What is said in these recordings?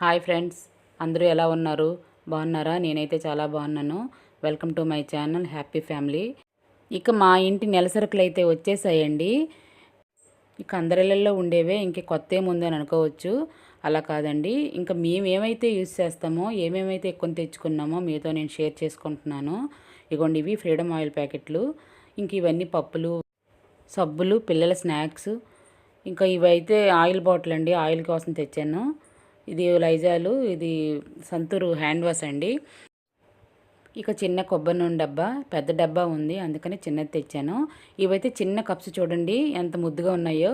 Hi friends అందరూ ఎలా ఉన్నారు? బాగున్నారా? నేనైతే చాలా బాగున్నాను. Welcome to my channel happy family. ఇక మా ఇంటి నెలసరుకులు అయితే వచ్చేసాయండి. ఇక అందరిళ్ళల్లో ఉండేవే ఇంక కొత్త ఏముందని అనుకోవచ్చు. అలా కాదండి. ఇంకా మేము ఏమైతే యూస్ చేస్తామో ఏమేమైతే ఎక్కువ తెచ్చుకున్నామో మీతో నేను షేర్ చేసుకుంటున్నాను. ఇగోండి ఇవి ఫ్రీడమ్ ఆయిల్ ప్యాకెట్లు. ఇంక ఇవన్నీ పప్పులు సబ్బులు పిల్లల స్నాక్స్. ఇంకా ఇవైతే ఆయిల్ బాటిల్ అండి ఆయిల్ కోసం తెచ్చాను. ఇది లైజాలు ఇది సంతూరు హ్యాండ్ వాష్ అండి. ఇక చిన్న కొబ్బరి నూనె డబ్బా పెద్ద డబ్బా ఉంది అందుకని చిన్నది తెచ్చాను. ఇవైతే చిన్న కప్స్ చూడండి ఎంత ముద్దుగా ఉన్నాయో.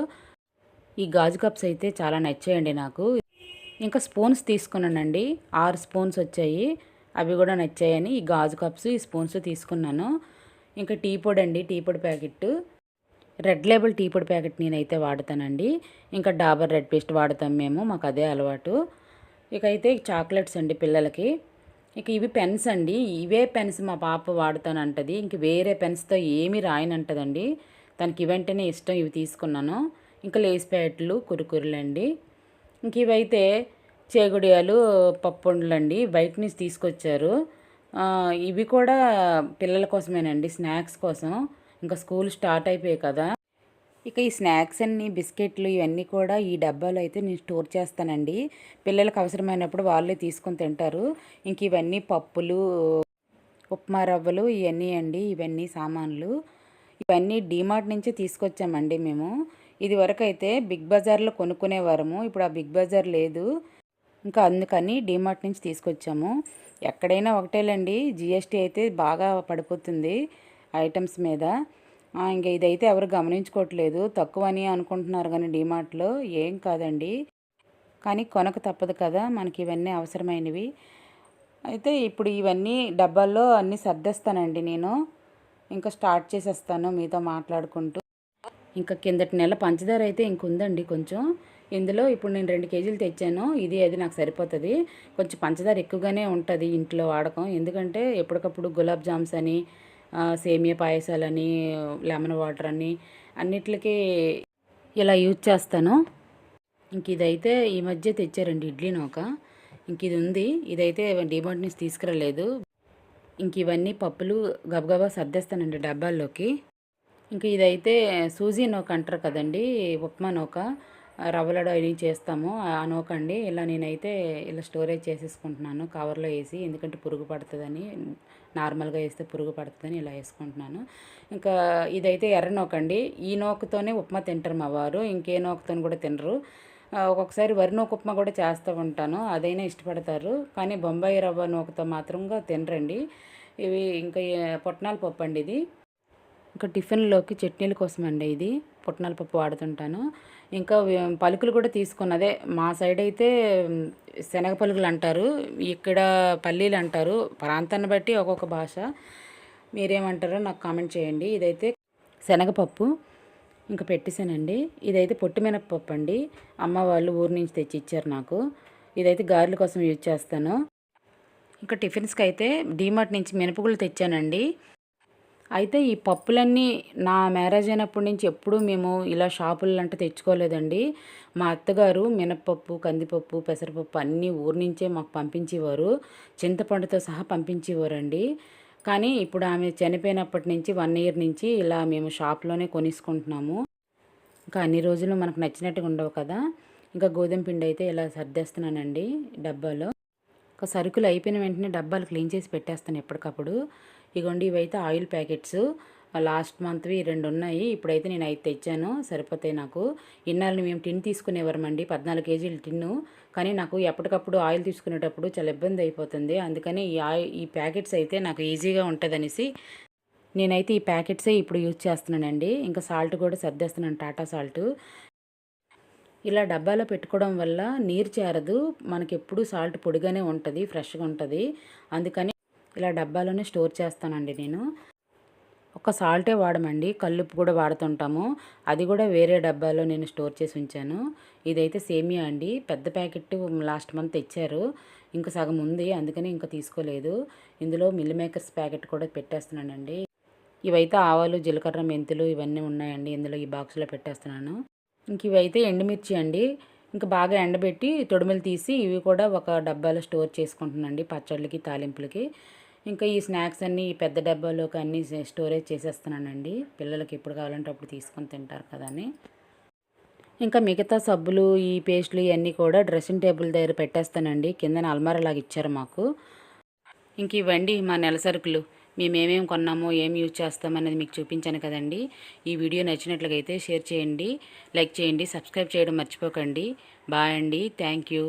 ఈ గాజు కప్స్ అయితే చాలా నచ్చాయండి నాకు. ఇంకా స్పూన్స్ తీసుకున్నానండి ఆరు స్పూన్స్ వచ్చాయి. అవి కూడా నచ్చాయని ఈ గాజు కప్స్ ఈ స్పూన్స్ తీసుకున్నాను. ఇంకా టీ పొడి అండి టీ పొడి ప్యాకెట్ రెడ్ లేబుల్ టీ పొడి ప్యాకెట్ నేనైతే వాడతానండి. ఇంకా డాబర్ రెడ్ పేస్ట్ వాడతాం మేము మాకు అదే అలవాటు. ఇక అయితే చాక్లెట్స్ అండి పిల్లలకి. ఇక ఇవి పెన్స్ అండి. ఇవే పెన్స్ మా పాప వాడుతానంటది. ఇంక వేరే పెన్స్తో ఏమీ రాయనంటదండి. తనకి వెంటనే ఇష్టం ఇవి తీసుకున్నాను. ఇంకా లేస్ ప్యాకెట్లు కురుకురులు అండి ఇంక ఇవైతే చేగుడియాలు పప్పుండలు అండి బయట నుంచి తీసుకొచ్చారు ఇవి కూడా పిల్లల కోసమేనండి స్నాక్స్ కోసం. ఇంకా స్కూల్ స్టార్ట్ అయిపోయాయి కదా. ఇక ఈ స్నాక్స్ అన్ని బిస్కెట్లు ఇవన్నీ కూడా ఈ డబ్బాలో అయితే నేను స్టోర్ చేస్తానండి. పిల్లలకు అవసరమైనప్పుడు వాళ్ళే తీసుకొని తింటారు. ఇంక ఇవన్నీ పప్పులు ఉప్మా రవ్వలు ఇవన్నీ అండి ఇవన్నీ సామాన్లు. ఇవన్నీ డీమార్ట్ నుంచే తీసుకొచ్చామండి మేము. ఇది వరకు అయితే బిగ్ బజార్లో కొనుక్కునేవారము ఇప్పుడు ఆ బిగ్ బజార్ లేదు. ఇంకా అందుకని డీమార్ట్ నుంచి తీసుకొచ్చాము. ఎక్కడైనా ఒకటేలండి జిఎస్టీ అయితే బాగా పడిపోతుంది. ఐటమ్స్ మీద. ఇంకా ఇదైతే ఎవరు గమనించుకోవట్లేదు. తక్కువ అని అనుకుంటున్నారు కానీ డిమార్ట్లో ఏం కాదండి. కానీ కొనక తప్పదు కదా మనకి ఇవన్నీ అవసరమైనవి. అయితే ఇప్పుడు ఇవన్నీ డబ్బాల్లో అన్నీ సర్దేస్తానండి నేను. ఇంకా స్టార్ట్ చేసేస్తాను మీతో మాట్లాడుకుంటూ. ఇంకా కిందటి నెల పంచదార అయితే ఇంకుందండి కొంచెం. ఇందులో ఇప్పుడు నేను రెండు కేజీలు తెచ్చాను. ఇది అది నాకు సరిపోతుంది. కొంచెం పంచదార ఎక్కువగానే ఉంటుంది ఇంట్లో వాడకం. ఎందుకంటే ఎప్పటికప్పుడు గులాబ్ జామ్స్ అని సేమియా పాయసాలని లెమన్ వాటర్ అని అన్నిటికీ ఇలా యూజ్ చేస్తాను. ఇంక ఇదైతే ఈ మధ్య తెచ్చారండి ఇడ్లీ నౌక. ఇంక ఇది ఉంది. ఇదైతే డిమాండ్ నుంచి తీసుకురాలేదు. ఇంక ఇవన్నీ పప్పులు గబగబా సర్దేస్తానండి డబ్బాల్లోకి. ఇంక ఇదైతే సూజీ నౌక అంటారు కదండి ఉప్మా నౌక. రవ్వలడో అవి చేస్తాము. ఆ ఇలా నేనైతే ఇలా స్టోరేజ్ చేసేసుకుంటున్నాను. కవర్లో వేసి ఎందుకంటే పురుగు పడుతుందని నార్మల్గా వేస్తే పురుగు పడుతుందని ఇలా వేసుకుంటున్నాను. ఇంకా ఇదైతే ఎర్ర నోకండి. ఈ నోకతోనే ఉప్మా తింటారు మా వారు. ఇంకే నూకతో కూడా తినరు. ఒక్కొక్కసారి వరి నూక ఉప్మా కూడా చేస్తూ ఉంటాను. అదైనా ఇష్టపడతారు. కానీ బొంబాయి రవ్వ నూకతో మాత్రంగా తినరండి. ఇవి ఇంకా పొట్నాల పప్పు అండి ఇది. ఇంకా టిఫిన్లోకి చట్నీల కోసం అండి ఇది. పుట్నాల పప్పు వాడుతుంటాను. ఇంకా పలుకులు కూడా తీసుకున్నదే మా సైడ్ అయితే శనగ పలుకులు అంటారు ఇక్కడ పల్లీలు అంటారు ప్రాంతాన్ని బట్టి ఒక్కొక్క భాష. మీరేమంటారో నాకు కామెంట్ చేయండి. ఇదైతే శనగపప్పు ఇంకా పెట్టేశానండి. ఇదైతే పొట్టి మినపప్పు అండి. అమ్మ వాళ్ళు ఊరు నుంచి తెచ్చి ఇచ్చారు నాకు. ఇదైతే గారెల కోసం యూజ్ చేస్తాను. ఇంకా టిఫిన్స్కి అయితే డీమార్ట్ నుంచి మినపగుళ్ళు తెచ్చానండి. అయితే ఈ పప్పులన్నీ నా మ్యారేజ్ అయినప్పటి నుంచి ఎప్పుడూ మేము ఇలా షాపులు అంటే తెచ్చుకోలేదండి. మా అత్తగారు మినప్పప్పు కందిపప్పు పెసరపప్పు అన్నీ ఊరి నుంచే మాకు పంపించేవారు. చింతపండుతో సహా పంపించేవారండి. కానీ ఇప్పుడు ఆమె చనిపోయినప్పటి నుంచి వన్ ఇయర్ నుంచి ఇలా మేము షాప్లోనే కొనిసుకుంటున్నాము. ఇంకా అన్ని రోజులు మనకు నచ్చినట్టుగా ఉండవు కదా. ఇంకా గోధుమ పిండి అయితే ఇలా సర్దేస్తున్నానండి డబ్బాలో. ఒక సరుకులు అయిపోయిన వెంటనే డబ్బాలు క్లీన్ చేసి పెట్టేస్తాను ఎప్పటికప్పుడు. ఇగోండి ఇవైతే ఆయిల్ ప్యాకెట్స్. లాస్ట్ మంత్వి రెండు ఉన్నాయి. ఇప్పుడైతే నేను అయితే తెచ్చాను. సరిపోతాయి నాకు. ఇన్నాళ్ళని మేము టిన్ తీసుకునేవారమండి. పద్నాలుగు కేజీలు టిన్ను. కానీ నాకు ఎప్పటికప్పుడు ఆయిల్ తీసుకునేటప్పుడు చాలా ఇబ్బంది అయిపోతుంది. అందుకని ఈ ఆయిల్ ఈ ప్యాకెట్స్ అయితే నాకు ఈజీగా ఉంటుందనేసి నేనైతే ఈ ప్యాకెట్సే ఇప్పుడు యూజ్ చేస్తున్నానండి. ఇంకా సాల్ట్ కూడా సర్దేస్తున్నాను. టాటా సాల్ట్. ఇలా డబ్బాలో పెట్టుకోవడం వల్ల నీరు చేరదు. మనకి ఎప్పుడు సాల్ట్ పొడిగానే ఉంటుంది ఫ్రెష్గా ఉంటుంది. అందుకని ఇలా డబ్బాలోనే స్టోర్ చేస్తానండి నేను. ఒక సాల్టే వాడమండి కల్లుప్పు కూడా వాడుతుంటాము. అది కూడా వేరే డబ్బాలో నేను స్టోర్ చేసి ఉంచాను. ఇదైతే సేమియా అండి. పెద్ద ప్యాకెట్ లాస్ట్ మంత్ తెచ్చారు. ఇంకా సగం ఉంది అందుకని ఇంకా తీసుకోలేదు. ఇందులో మిల్ మేకర్స్ ప్యాకెట్ కూడా పెట్టేస్తున్నానండి. ఇవైతే ఆవాలు జీలకర్ర మెంతులు ఇవన్నీ ఉన్నాయండి. ఇందులో ఈ బాక్స్లో పెట్టేస్తున్నాను. ఇంక ఇవైతే ఎండుమిర్చి అండి. ఇంకా బాగా ఎండబెట్టి తొడుమలు తీసి ఇవి కూడా ఒక డబ్బాలో స్టోర్ చేసుకుంటున్నానండి పచ్చళ్ళకి తాలింపులకి. ఇంకా ఈ స్నాక్స్ అన్నీ ఈ పెద్ద డబ్బాలోకి అన్నీ స్టోరేజ్ చేసేస్తున్నానండి. పిల్లలకి ఎప్పుడు కావాలంటే అప్పుడు తీసుకొని తింటారు కదా అని. ఇంకా మిగతా సబ్బులు ఈ పేస్టులు ఇవన్నీ కూడా డ్రెస్సింగ్ టేబుల్ దగ్గర పెట్టేస్తానండి. కిందన అల్మారా లాగా ఇచ్చారు మాకు. ఇంక ఇవ్వండి మా నెల సరుకులు. మేమేమేమి కొన్నామో ఏం యూజ్ చేస్తామనేది మీకు చూపించాను కదండి. ఈ వీడియో నచ్చినట్లయితే షేర్ చేయండి లైక్ చేయండి సబ్స్క్రైబ్ చేయడం మర్చిపోకండి. బాయ్ అండి. Thank you.